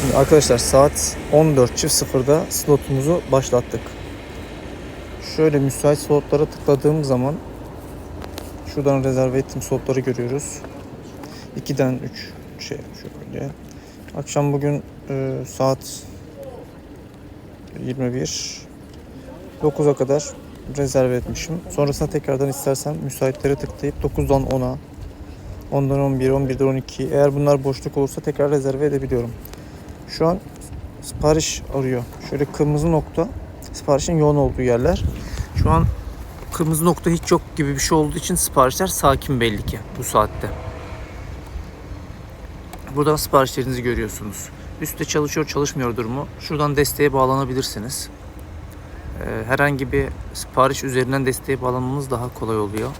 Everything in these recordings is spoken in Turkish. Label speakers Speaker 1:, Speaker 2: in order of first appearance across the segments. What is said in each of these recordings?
Speaker 1: Şimdi arkadaşlar saat 14.00'da slotumuzu başlattık. Şöyle müsait slotlara tıkladığım zaman şuradan rezerve ettiğim slotları görüyoruz. 2'den 3 şey şöyle. Akşam bugün e, saat 21 9'a kadar rezerve etmişim. Sonrasında tekrardan istersem müsaitlere tıklayıp 9'dan 10'a 10'dan 11, 11'den 12 eğer bunlar boşluk olursa tekrar rezerve edebiliyorum. Şu an sipariş arıyor. Şöyle kırmızı nokta siparişin yoğun olduğu yerler. Şu an kırmızı nokta hiç yok gibi bir şey olduğu için siparişler sakin belli ki bu saatte. Buradan siparişlerinizi görüyorsunuz. Üstte çalışıyor çalışmıyor durumu. Şuradan desteğe bağlanabilirsiniz. Ee, Herhangi bir sipariş üzerinden desteğe bağlanmanız daha kolay oluyor.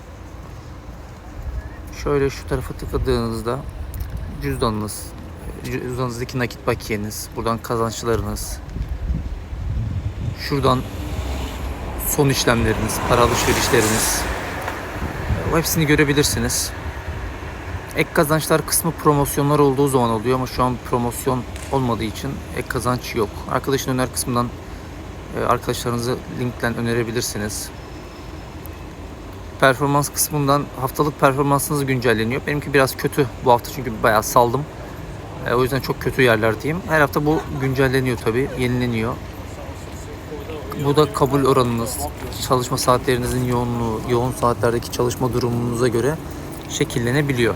Speaker 1: Şöyle şu tarafa tıkladığınızda cüzdanınız, cüzdanınızdaki nakit bakiyeniz, buradan kazançlarınız, şuradan son işlemleriniz, para alışverişleriniz, hepsini görebilirsiniz. Ek kazançlar kısmı promosyonlar olduğu zaman oluyor ama şu an promosyon olmadığı için ek kazanç yok. Arkadaşın öner kısmından e, arkadaşlarınızı linkten önerebilirsiniz. Performans kısmından haftalık performansınız güncelleniyor. Benimki biraz kötü bu hafta çünkü bayağı saldım. E, o yüzden çok kötü yerlerdeyim. Her hafta bu güncelleniyor tabii, yenileniyor. Bu da kabul oranınız, çalışma saatlerinizin yoğunluğu, yoğun saatlerdeki çalışma durumunuza göre şekillenebiliyor.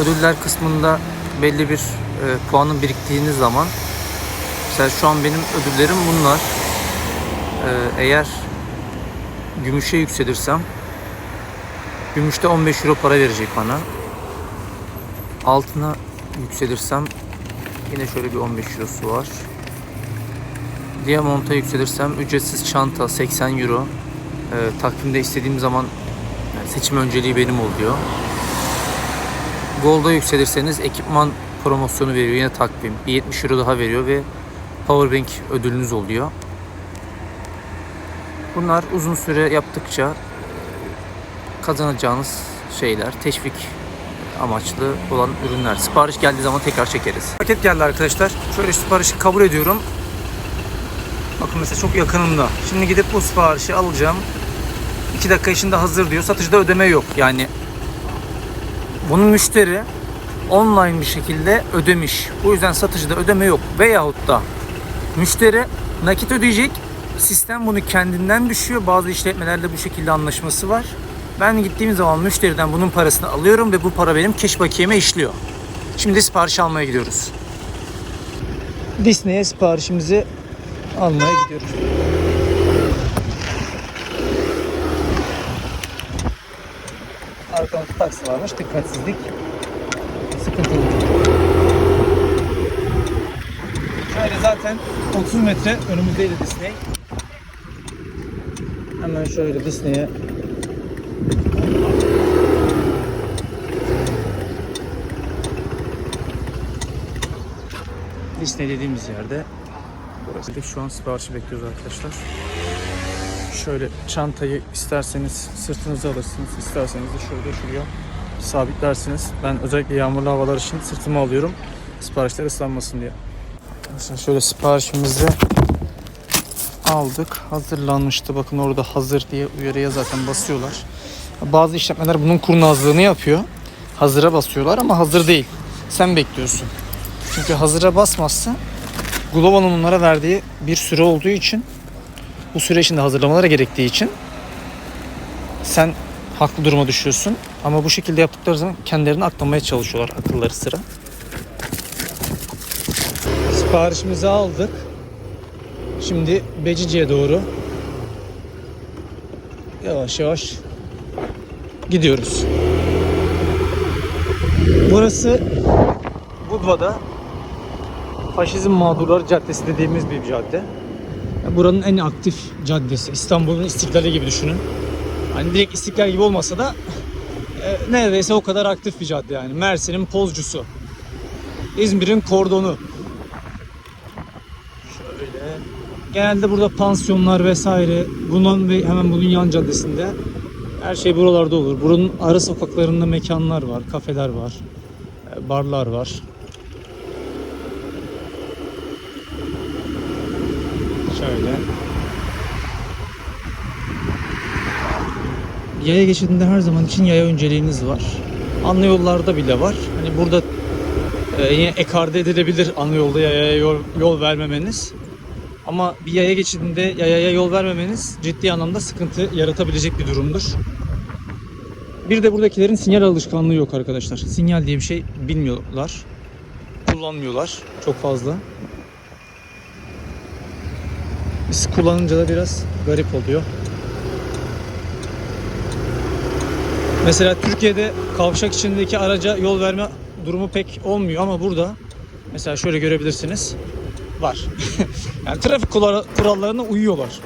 Speaker 1: Ödüller kısmında belli bir e, puanın biriktiğiniz zaman mesela şu an benim ödüllerim bunlar. E, eğer gümüşe yükselirsem gümüşte 15 euro para verecek bana. Altına yükselirsem yine şöyle bir 15 eurosu var. Diamond'a yükselirsem ücretsiz çanta 80 euro. E, takvimde istediğim zaman yani seçim önceliği benim oluyor. Gold'a yükselirseniz ekipman promosyonu veriyor yine takvim. Bir 70 euro daha veriyor ve powerbank ödülünüz oluyor. Bunlar uzun süre yaptıkça kazanacağınız şeyler, teşvik amaçlı olan ürünler. Sipariş geldiği zaman tekrar çekeriz. Paket geldi arkadaşlar. Şöyle siparişi kabul ediyorum. Bakın mesela çok yakınımda. Şimdi gidip bu siparişi alacağım. 2 dakika içinde hazır diyor. Satıcıda ödeme yok. Yani bunu müşteri online bir şekilde ödemiş. Bu yüzden satıcıda ödeme yok. Veyahut da müşteri nakit ödeyecek. Sistem bunu kendinden düşüyor. Bazı işletmelerde bu şekilde anlaşması var. Ben gittiğim zaman müşteriden bunun parasını alıyorum ve bu para benim keş bakiyeme işliyor. Şimdi sipariş almaya gidiyoruz. Disney'e siparişimizi almaya gidiyoruz. Arkamızda taksi varmış. Dikkatsizlik. Sıkıntılı. Şöyle zaten 30 metre önümüzdeydi Disney. Hemen şöyle Disney'e Disney dediğimiz yerde burası. Şu an siparişi bekliyoruz arkadaşlar. Şöyle çantayı isterseniz sırtınıza alırsınız, isterseniz de şöyle şuraya sabitlersiniz. Ben özellikle yağmurlu havalar için sırtıma alıyorum. Siparişler ıslanmasın diye. Arkadaşlar şöyle siparişimizi aldık. Hazırlanmıştı. Bakın orada hazır diye uyarıya zaten basıyorlar. Bazı işletmeler bunun kurnazlığını yapıyor. Hazıra basıyorlar ama hazır değil. Sen bekliyorsun. Çünkü hazıra basmazsa Global'ın onlara verdiği bir süre olduğu için bu süre içinde hazırlamaları gerektiği için sen haklı duruma düşüyorsun. Ama bu şekilde yaptıkları zaman kendilerini aklamaya çalışıyorlar akılları sıra. Siparişimizi aldık. Şimdi Becici'ye doğru yavaş yavaş gidiyoruz. Burası Budva'da Faşizm Mağdurları Caddesi dediğimiz bir cadde. Buranın en aktif caddesi. İstanbul'un İstiklali gibi düşünün. Hani direkt İstiklal gibi olmasa da e, neredeyse o kadar aktif bir cadde yani. Mersin'in pozcusu. İzmir'in kordonu. Şöyle. Genelde burada pansiyonlar vesaire. Bunun ve hemen bunun yan caddesinde. Her şey buralarda olur. Buranın ara sokaklarında mekanlar var, kafeler var. barlar var. Şöyle. Yaya geçidinde her zaman için yaya önceliğiniz var. Ana yollarda bile var. Hani burada e, yine ekarte edilebilir ana yolda yayaya yol, yol vermemeniz. Ama bir yaya geçidinde yayaya yol vermemeniz ciddi anlamda sıkıntı yaratabilecek bir durumdur. Bir de buradakilerin sinyal alışkanlığı yok arkadaşlar. Sinyal diye bir şey bilmiyorlar. Kullanmıyorlar çok fazla. Biz kullanınca da biraz garip oluyor. Mesela Türkiye'de kavşak içindeki araca yol verme durumu pek olmuyor ama burada mesela şöyle görebilirsiniz. Var. yani trafik kura- kurallarına uyuyorlar.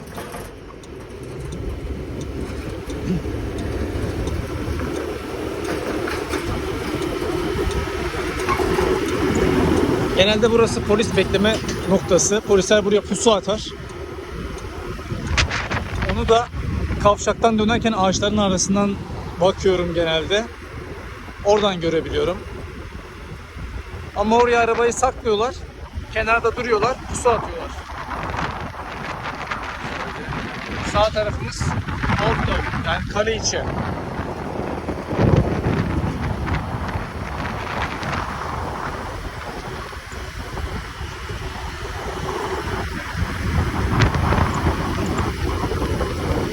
Speaker 1: Genelde burası polis bekleme noktası. Polisler buraya pusu atar. Onu da kavşaktan dönerken ağaçların arasından bakıyorum genelde. Oradan görebiliyorum. Ama oraya arabayı saklıyorlar. Kenarda duruyorlar, pusu atıyorlar. Sağ tarafımız outdoor, yani kale içi.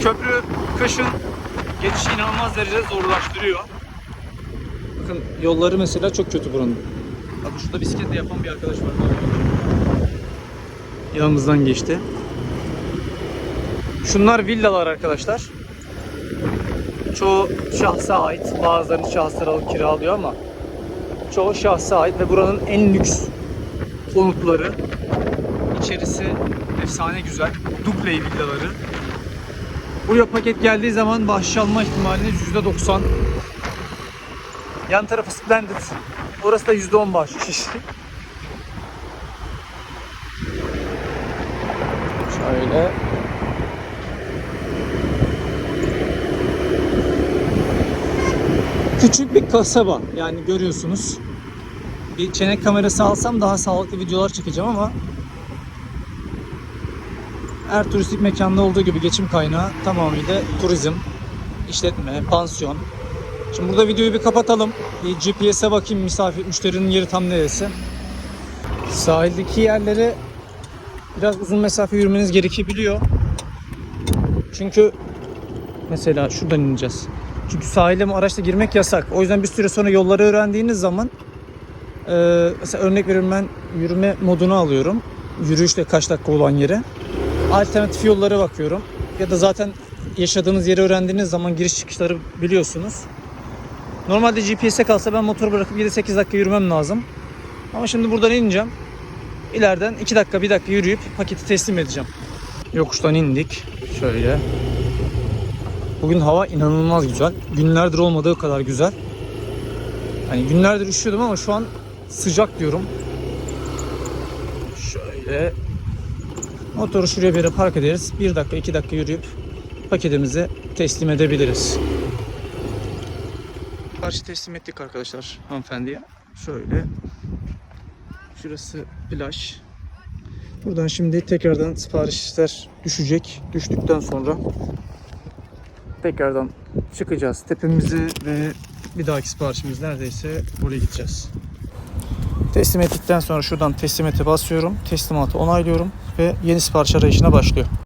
Speaker 1: Köprü kışın geçişi inanılmaz derecede zorlaştırıyor. Bakın yolları mesela çok kötü buranın. Bak şurada bisikletle yapan bir arkadaş var. Yanımızdan geçti. Şunlar villalar arkadaşlar. Çoğu şahsa ait. Bazıları şahıslar alıp kiralıyor ama çoğu şahsa ait ve buranın en lüks konutları. İçerisi efsane güzel. Dubley villaları. Buraya paket geldiği zaman bahşiş alma ihtimaliniz %90. Yan tarafı Splendid. Orası da %10 bahşiş. Şöyle. Küçük bir kasaba. Yani görüyorsunuz. Bir çenek kamerası alsam daha sağlıklı videolar çekeceğim ama her turistik mekanda olduğu gibi geçim kaynağı tamamıyla turizm, işletme, pansiyon. Şimdi burada videoyu bir kapatalım. Bir GPS'e bakayım misafir müşterinin yeri tam neresi. Sahildeki yerlere biraz uzun mesafe yürümeniz gerekebiliyor. Çünkü mesela şuradan ineceğiz. Çünkü sahile mi araçla girmek yasak. O yüzden bir süre sonra yolları öğrendiğiniz zaman e, mesela örnek veriyorum ben yürüme modunu alıyorum. Yürüyüşle kaç dakika olan yere alternatif yollara bakıyorum. Ya da zaten yaşadığınız yeri öğrendiğiniz zaman giriş çıkışları biliyorsunuz. Normalde GPS'e kalsa ben motoru bırakıp 7-8 dakika yürümem lazım. Ama şimdi buradan ineceğim. İleriden 2 dakika 1 dakika yürüyüp paketi teslim edeceğim. Yokuştan indik. Şöyle. Bugün hava inanılmaz güzel. Günlerdir olmadığı kadar güzel. Hani günlerdir üşüyordum ama şu an sıcak diyorum. Şöyle Motoru şuraya bir yere park ederiz. 1 dakika 2 dakika yürüyüp paketimizi teslim edebiliriz. Karşı teslim ettik arkadaşlar hanımefendiye. Şöyle. Şurası plaj. Buradan şimdi tekrardan siparişler düşecek. Düştükten sonra tekrardan çıkacağız tepemizi ve bir dahaki siparişimiz neredeyse buraya gideceğiz. Teslim ettikten sonra şuradan teslimete basıyorum. Teslimatı onaylıyorum ve yeni sipariş arayışına başlıyor.